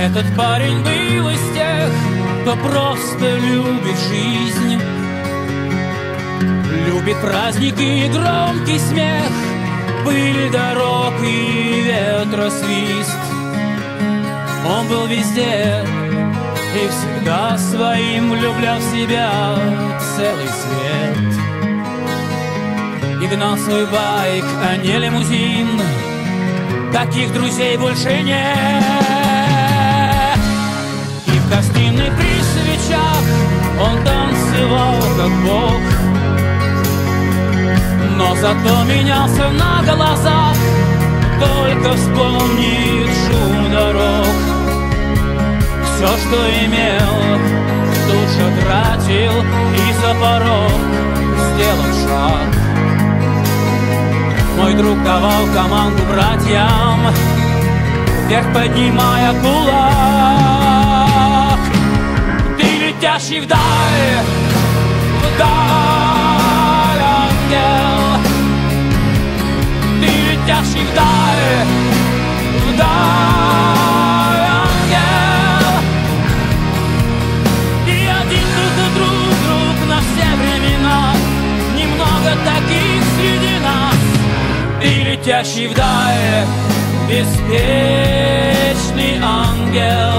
Этот парень был из тех, кто просто любит жизнь. Любит праздники и громкий смех Пыль дорог и ветросвист. Он был везде и всегда своим влюблял в себя целый свет. И гнал свой байк, а не лимузин Таких друзей больше нет Но зато менялся на глазах. Только вспомнит шум дорог. Все, что имел, тут же тратил И за порог сделал шаг. Мой друг давал команду братьям Вверх поднимая кулак. Ты летящий вдаль Вдаль, ангел летящий вдаль беспечный ангел.